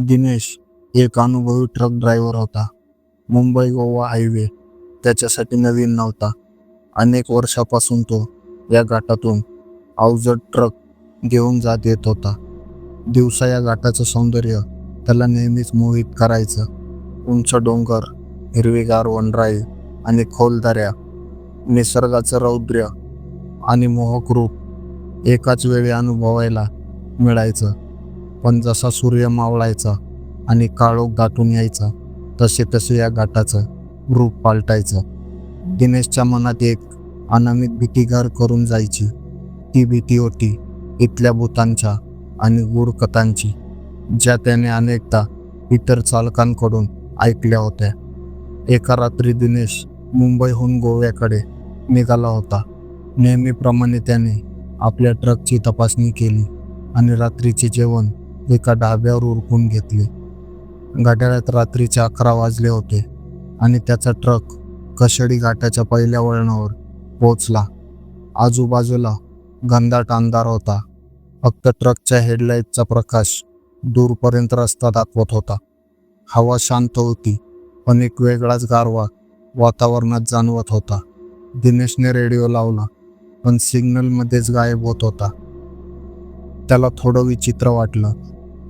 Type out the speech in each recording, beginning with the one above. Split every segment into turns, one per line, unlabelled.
दिनेश एक अनुभवी truck driver होता. मुंबई गोवा हायवे त्याच्यासाठी नवीन नव्हता. अनेक वर्षापासून तो या घाटातून अवजड ट्रक घेऊन जात येत होता. दिवसा या घाटाचं सौंदर्य त्याला नेहमीच मोहित करायचं. उंच डोंगर हिरवीगार वनराई आणि खोल दऱ्या निसर्गाचं रौद्र आणि मोहक रूप एकाच वेळी अनुभवायला मिळायचं. पण जसा सूर्य मावळायचा आणि काळोख दाटून यायचा तसे तसे या घाटाचं रूप पालटायचं. दिनेशच्या मनात एक अनामित भीतीगार करून जायची. ती भीती होती इथल्या भूतांच्या आणि गूढ कथांची ज्या त्याने अनेकदा इतर चालकांकडून ऐकल्या होत्या. एका रात्री दिनेश मुंबईहून गोव्याकडे निघाला होता. नेहमीप्रमाणे त्याने आपल्या ट्रकची तपासणी केली आणि रात्रीचे जेवण एका ढाब्यावर उरकून घेतले. घड्याळात रात्रीचे अकरा वाजले होते आणि त्याचा ट्रक कशेडी घाटाच्या पहिल्या वळणावर पोचला आजूबाजूला घनदाट अंधार होता. फक्त ट्रकच्या हेडलाईटचा प्रकाश दूरपर्यंत रस्ता दाखवत होता. हवा शांत होती पण एक वेगळाच गारवा वातावरणात जाणवत होता. दिनेशने रेडिओ लावला पण सिग्नलमध्येच गायब होत होता. त्याला थोडं विचित्र वाटलं.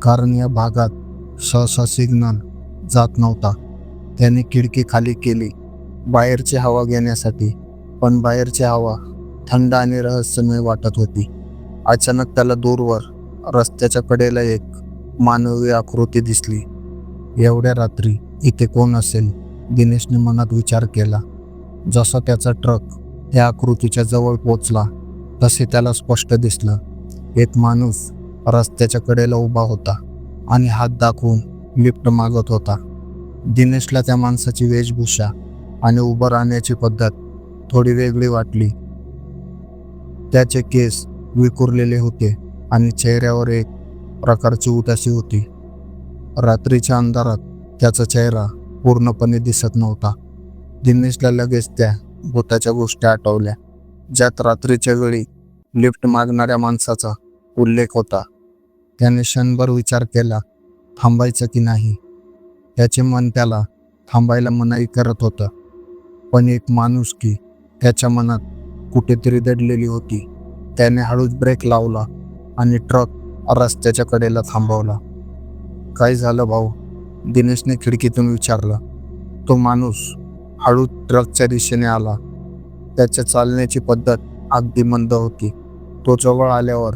कारण या भागात सहसा सिग्नल जात नव्हता. त्याने खिडकी खाली केली. बाहेरची हवा घेण्यासाठी पण बाहेरची हवा थंड आणि रहस्यमय वाटत होती. अचानक त्याला दूरवर रस्त्याच्या कडेला एक मानवी आकृती दिसली. एवढ्या रात्री इथे कोण असेल? दिनेशने मनात विचार केला. जसा त्याचा ट्रक त्या आकृतीच्या जवळ पोचला तसे त्याला स्पष्ट दिसलं. एक माणूस रस्त्याच्या कडेला उभा होता आणि हात दाखवून लिफ्ट मागत होता. दिनेशला त्या माणसाची वेशभूषा आणि उभं राहण्याची पद्धत थोडी वेगळी वाटली. त्याचे केस विखुरलेले होते आणि चेहऱ्यावर एक प्रकारची उदासी होती. रात्रीच्या अंधारात त्याचा चेहरा पूर्णपणे दिसत नव्हता. दिनेशला लगेच त्या भूताच्या गोष्टी आठवल्या ज्यात रात्रीच्या वेळी लिफ्ट मागणाऱ्या माणसाचा उल्लेख होता. त्याने क्षणभर विचार केला थांबायचं की नाही? त्याचे मन त्याला थांबायला मनाई करत होतं. पण एक माणूस की त्याच्या मनात कुठेतरी दडलेली होती. त्याने हळूच ब्रेक लावला आणि ट्रक रस्त्याच्या कडेला थांबवला. काय झालं भाऊ? दिनेशने खिडकीतून विचारलं. तो माणूस हळू ट्रकच्या दिशेने आला. त्याच्या चालण्याची पद्धत अगदी मंद होती. तो जवळ आल्यावर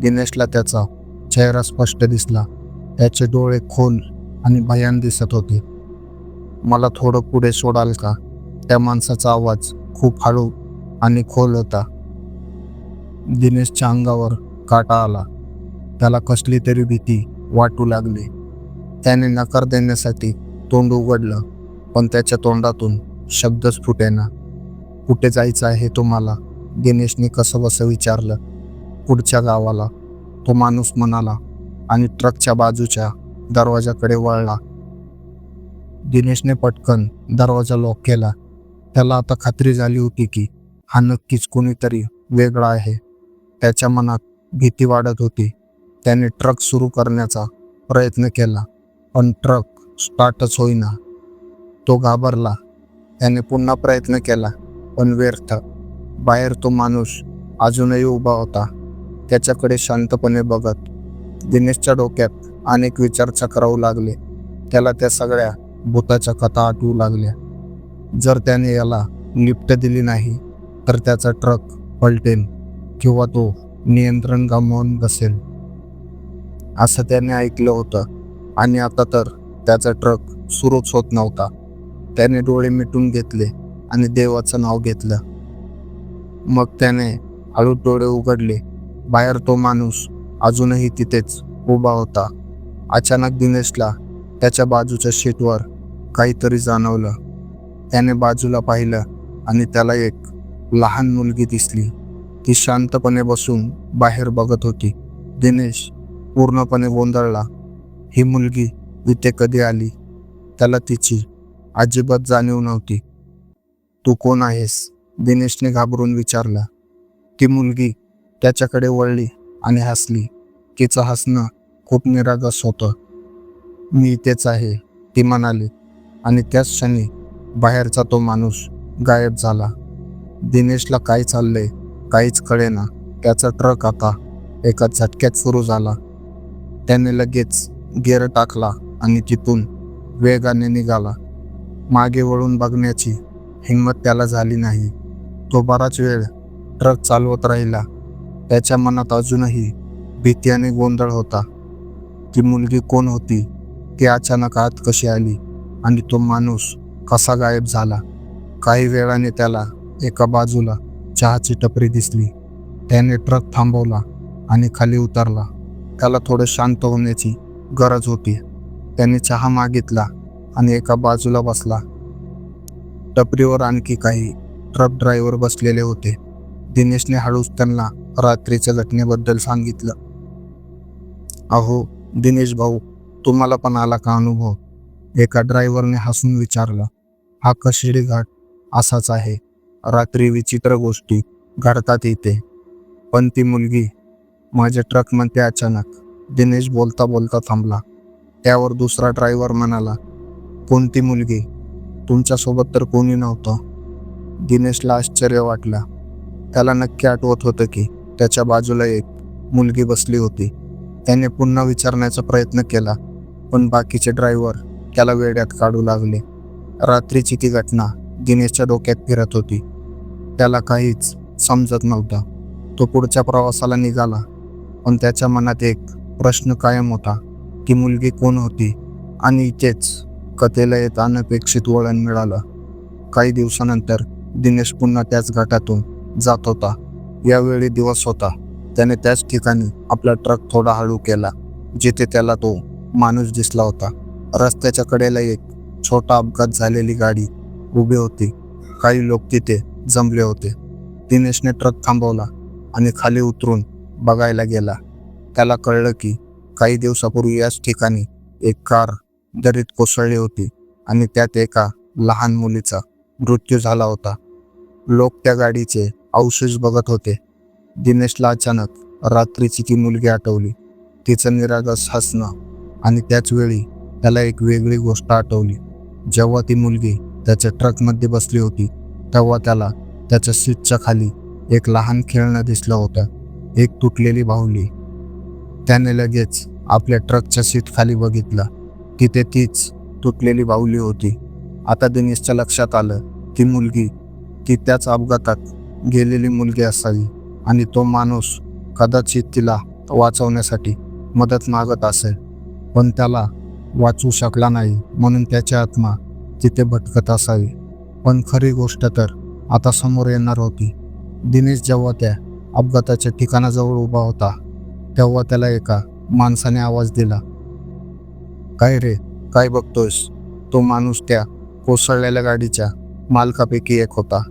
दिनेशला त्याचा चेहरा स्पष्ट दिसला. त्याचे डोळे खोल आणि भयान दिसत होते. मला थोडं पुढे सोडाल का? त्या माणसाचा आवाज खूप हळू आणि खोल होता. दिनेशच्या अंगावर काटा आला. त्याला कसली तरी भीती वाटू लागली. त्याने नकार देण्यासाठी तोंड उघडलं पण त्याच्या तोंडातून शब्दच फुटेना. कुठे जायचं आहे तुम्हाला? दिनेशने कसं बसं विचारलं. पुढच्या गावाला तो माणूस म्हणाला आणि ट्रकच्या बाजूच्या दरवाजाकडे वळला. दिनेशने पटकन दरवाजा लॉक केला. त्याला आता खात्री झाली होती की हा नक्कीच कोणीतरी वेगळा आहे. त्याच्या मनात भीती वाढत होती. त्याने ट्रक सुरू करण्याचा प्रयत्न केला पण ट्रक स्टार्टच होईना. तो घाबरला. त्याने पुन्हा प्रयत्न केला पण व्यर्थ. बाहेर तो माणूस अजूनही उभा होता. त्याच्याकडे शांतपणे बघत दिनेशच्या डोक्यात अनेक विचार चक्रावू लागले. त्याला त्या सगळ्या भूताच्या कथा आठवू लागल्या. जर त्याने याला लिफ्ट दिली नाही तर त्याचा ट्रक पलटेल किंवा तो नियंत्रण गमावून बसेल. असं त्याने ऐकलं होतं आणि आता तर त्याचा ट्रक सुरूच होत नव्हता. त्याने डोळे मिटून घेतले आणि देवाचं नाव घेतलं. मग त्याने हळू डोळे उघडले बाहेर तो माणूस अजूनही तिथेच उभा होता. अचानक दिनेशला त्याच्या बाजूच्या शीटवर काहीतरी जाणवलं. त्याने बाजूला पाहिलं आणि त्याला एक लहान मुलगी दिसली. ती शांतपणे बसून बाहेर बघत होती. दिनेश पूर्णपणे गोंधळला. ही मुलगी इथे कधी आली? त्याला तिची अजिबात जाणीव नव्हती. तू कोण आहेस? दिनेशने घाबरून विचारला. ती मुलगी त्याच्याकडे वळली आणि हसली. तिचं हसणं खूप निरागस होतं. मी इथेच आहे ती म्हणाली. आणि त्याच क्षणी बाहेरचा तो माणूस गायब झाला. दिनेशला काय चाललंय काहीच कळेना. त्याचा ट्रक आता एका झटक्यात सुरू झाला. त्याने लगेच गेअर टाकला आणि तिथून वेगाने निघाला. मागे वळून बघण्याची हिंमत त्याला झाली नाही. तो बराच वेळ ट्रक चालवत राहिला. त्याच्या मनात अजूनही भीती आणि गोंधळ होता. ती मुलगी कोण होती? ती अचानक आत कशी आली? आणि तो माणूस कसा गायब झाला? काही वेळाने त्याला एका बाजूला चहाची टपरी दिसली. त्याने ट्रक थांबवला आणि खाली उतरला. त्याला थोडं शांत होण्याची गरज होती. त्याने चहा मागितला आणि एका बाजूला बसला. टपरीवर आणखी काही ट्रक ड्रायव्हर बसलेले होते. दिनेशने हळूच त्यांना रात्रीच्या घटनेबद्दल सांगितलं. अहो दिनेश भाऊ तुम्हाला पण आला का अनुभव? एका ड्रायव्हरने हसून विचारलं. हा कशिडी घाट असाच आहे. रात्री विचित्र गोष्टी घडतात इथे. पण ती मुलगी माझ्या ट्रकमध्ये अचानक दिनेश बोलता बोलता थांबला. त्यावर दुसरा ड्रायव्हर म्हणाला कोणती मुलगी? तुमच्यासोबत तर कोणी नव्हतं. दिनेशला आश्चर्य वाटलं. त्याला नक्की आठवत होतं की त्याच्या बाजूला एक मुलगी बसली होती. त्याने पुन्हा विचारण्याचा प्रयत्न केला पण बाकीचे ड्रायव्हर त्याला वेड्यात काढू लागले. रात्रीची ती घटना दिनेशच्या डोक्यात फिरत होती. त्याला काहीच समजत नव्हता. तो पुढच्या प्रवासाला निघाला पण त्याच्या मनात एक प्रश्न कायम होता ती मुलगी कोण होती? आणि इथेच कथेला येत अनपेक्षित वळण मिळालं. काही दिवसानंतर दिनेश पुन्हा त्याच घाटातून जात होता. यावेळी दिवस होता. त्याने त्याच ठिकाणी आपला ट्रक थोडा हळू केला जिथे त्याला तो माणूस दिसला होता. रस्त्याच्या कडेला एक छोटा अपघात झालेली गाडी उभी होती. काही लोक तिथे जमले होते. दिनेशने ट्रक थांबवला आणि खाली उतरून बघायला गेला. त्याला कळलं की काही दिवसापूर्वी याच ठिकाणी एक कार दरीत कोसळली होती आणि त्यात एका लहान मुलीचा मृत्यू झाला होता. लोक त्या गाडीचे अवशेष बघत होते. दिनेशला अचानक रात्रीची ती मुलगी आठवली. तिचं निरागस हसणं आणि त्याच वेळी त्याला एक वेगळी गोष्ट आठवली. जेव्हा ती मुलगी त्याच्या ट्रकमध्ये बसली होती तेव्हा त्याला त्याच्या सीटच्या खाली एक लहान खेळणं दिसलं होतं. एक तुटलेली बाहुली. त्याने लगेच आपल्या ट्रकच्या सीट खाली बघितलं. तिथे तीच तुटलेली बाहुली होती. आता दिनेशच्या लक्षात आलं ती मुलगी ती त्याच अपघातात गेलेली मुलगी असावी आणि तो माणूस कदाचित तिला वाचवण्यासाठी मदत मागत असेल पण त्याला वाचू शकला नाही म्हणून त्याची आत्मा तिथे भटकत असावी. पण खरी गोष्ट तर आता समोर येणार होती. दिनेश जेव्हा त्या अपघाताच्या ठिकाणाजवळ उभा होता तेव्हा त्याला एका माणसाने आवाज दिला काय रे काय बघतोयस? तो माणूस त्या कोसळलेल्या गाडीच्या मालकापैकी एक होता.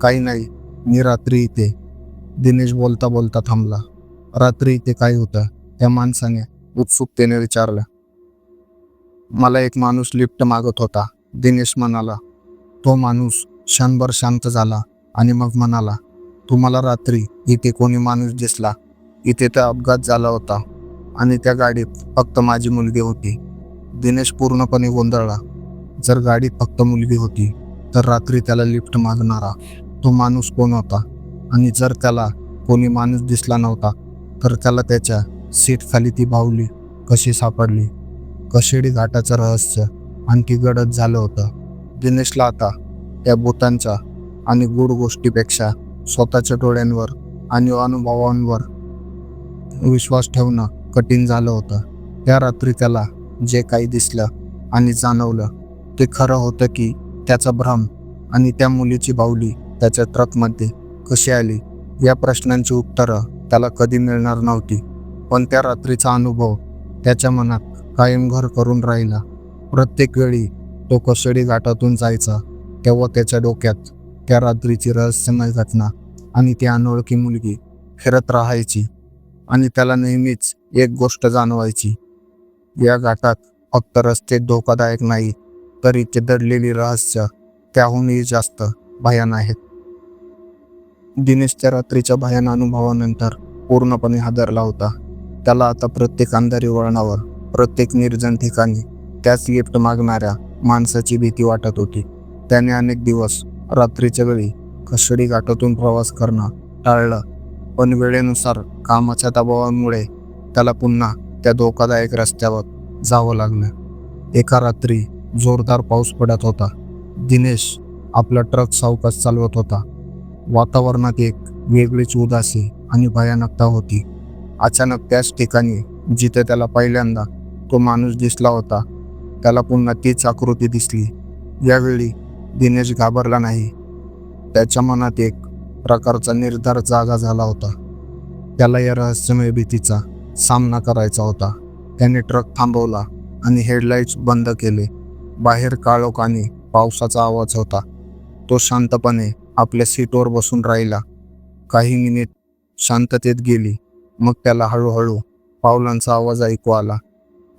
काही नाही मी रात्री इथे. दिनेश बोलता बोलता थांबला. रात्री इथे काय होतं? त्या माणसाने उत्सुकतेने विचारलं. मला एक माणूस लिफ्ट मागत होता. दिनेश म्हणाला तो माणूस क्षणभर शांत झाला आणि मग म्हणाला तुम्हाला रात्री इथे कोणी माणूस दिसला. इथे तर अपघात झाला होता आणि त्या गाडीत फक्त माझी मुलगी होती. दिनेश पूर्णपणे गोंधळला. जर गाडीत फक्त मुलगी होती तर रात्री त्याला लिफ्ट मागणारा तो माणूस कोण होता? आणि जर त्याला कोणी माणूस दिसला नव्हता तर त्याला त्याच्या सीट खाली ती बाहुली कशी सापडली? कशेडी घाटाचं रहस्य आणखी गडद झालं होतं. दिनेशला आता त्या भूतांच्या आणि गूढ गोष्टीपेक्षा स्वतःच्या डोळ्यांवर आणि अनुभवांवर विश्वास ठेवणं कठीण झालं होतं. त्या रात्री त्याला जे काही दिसलं आणि जाणवलं ते खरं होतं की त्याचा भ्रम आणि त्या मुलीची बाहुली त्याच्या ट्रकमध्ये कशी आली? या प्रश्नांची उत्तरं त्याला कधी मिळणार नव्हती. पण त्या रात्रीचा अनुभव त्याच्या मनात कायम घर करून राहिला. प्रत्येक वेळी तो कसडी घाटातून जायचा तेव्हा त्याच्या डोक्यात त्या रात्रीची रहस्यमय घटना आणि ती अनोळखी मुलगी फिरत राहायची आणि त्याला नेहमीच एक गोष्ट जाणवायची. या घाटात फक्त रस्ते धोकादायक नाही तर इथे दडलेली रहस्य त्याहूनही जास्त भयान आहेत. दिनेशच्या रात्रीच्या भयान अनुभवानंतर पूर्णपणे हादरला होता. त्याला आता प्रत्येक अंधारी वळणावर प्रत्येक निर्जन ठिकाणी त्याच लिफ्ट मागणाऱ्या माणसाची भीती वाटत होती. त्याने अनेक दिवस रात्रीच्या वेळी खसडी घाटातून प्रवास करणं टाळलं पण वेळेनुसार कामाच्या दबावामुळे त्याला पुन्हा त्या धोकादायक रस्त्यावर जावं लागलं. एका रात्री जोरदार पाऊस पडत होता. दिनेश आपला ट्रक सावकाश चालवत होता. वातावरणात एक वेगळीच उदासी आणि भयानकता होती. अचानक त्याच ठिकाणी जिथे त्याला पहिल्यांदा तो माणूस दिसला होता त्याला पुन्हा तीच आकृती दिसली. यावेळी दिनेश घाबरला नाही. त्याच्या मनात एक प्रकारचा निर्धार जागा झाला होता. त्याला या रहस्यमय भीतीचा सामना करायचा होता. त्याने ट्रक थांबवला आणि हेडलाईट्स बंद केले. बाहेर काळोख आणि पावसाचा आवाज होता. तो शांतपणे आपल्या सीटवर बसून राहिला. काही मिनिट शांततेत गेली. मग त्याला हळूहळू पावलांचा आवाज ऐकू आला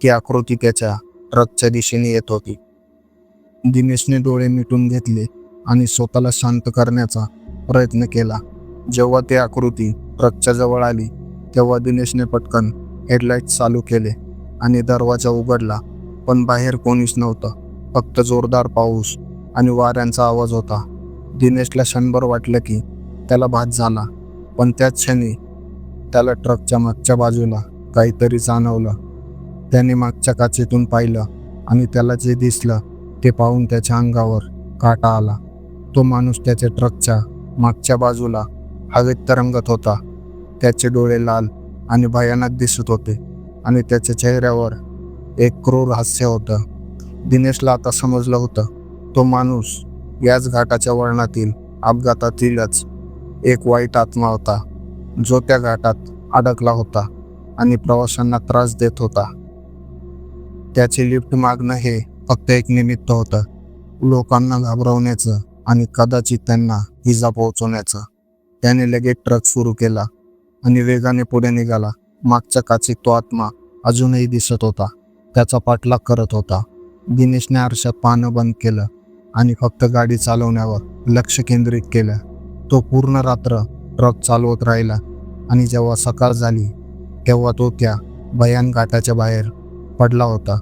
की आकृती त्याच्या ट्रकच्या दिशेने येत होती. दिनेशने डोळे मिटून घेतले आणि स्वतःला शांत करण्याचा प्रयत्न केला. जेव्हा ती आकृती ट्रकच्या जवळ आली तेव्हा दिनेशने पटकन हेडलाईट चालू केले आणि दरवाजा उघडला. पण बाहेर कोणीच नव्हतं. फक्त जोरदार पाऊस आणि वाऱ्यांचा आवाज होता. दिनेशला क्षणभर वाटलं की त्याला भात झाला पण त्याच क्षणी त्याला ट्रकच्या मागच्या बाजूला काहीतरी जाणवलं. त्याने मागच्या काचेतून पाहिलं आणि त्याला जे दिसलं ते पाहून त्याच्या अंगावर काटा आला. तो माणूस त्याच्या ट्रकच्या मागच्या बाजूला हवेत तरंगत होता. त्याचे डोळे लाल आणि भयानक दिसत होते आणि त्याच्या चेहऱ्यावर एक क्रूर हास्य होतं. दिनेशला आता समजलं होतं तो माणूस याच घाटाच्या वळणातील अपघातातीलच एक वाईट आत्मा होता जो त्या घाटात अडकला होता आणि प्रवाशांना त्रास देत होता. त्याचे लिफ्ट मागणं हे फक्त एक निमित्त होतं. लोकांना घाबरवण्याचं आणि कदाचित त्यांना इजा पोहोचवण्याचं. त्याने लगेच ट्रक सुरू केला आणि वेगाने पुढे निघाला. मागच्या काचीत तो आत्मा अजूनही दिसत होता. त्याचा पाठलाग करत होता. दिनेशने आरशात पाहणं बंद केलं. आणि फक्त गाडी चालवण्यावर लक्ष केंद्रित केलं. तो पूर्ण रात्र ट्रक चालवत राहिला आणि जेव्हा सकाळ झाली तेव्हा तो त्या भयान घाटाच्या बाहेर पडला होता.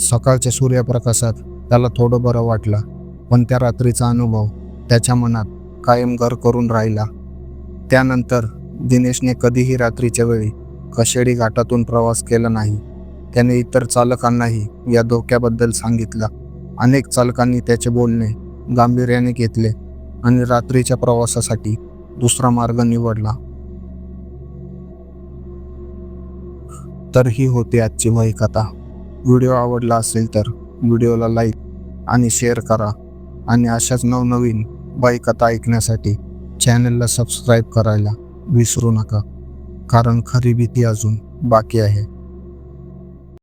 सकाळच्या सूर्यप्रकाशात त्याला थोडं बरं वाटलं पण त्या रात्रीचा अनुभव त्याच्या मनात कायम घर करून राहिला. त्यानंतर दिनेशने कधीही रात्रीच्या वेळी कशेडी घाटातून प्रवास केला नाही. त्याने इतर चालकांनाही या धोक्याबद्दल सांगितलं. अनेक चालकांनी त्याचे बोलणे गांभीर्याने घेतले आणि रात्रीच्या प्रवासासाठी दुसरा मार्ग निवडला. तर ही होती आजची वही कथा व्हिडिओ आवडला असेल तर व्हिडिओला लाईक आणि शेअर करा आणि अशाच नवनवीन बाई कथा ऐकण्यासाठी चॅनलला सबस्क्राईब करायला विसरू नका कारण खरी भीती अजून बाकी आहे.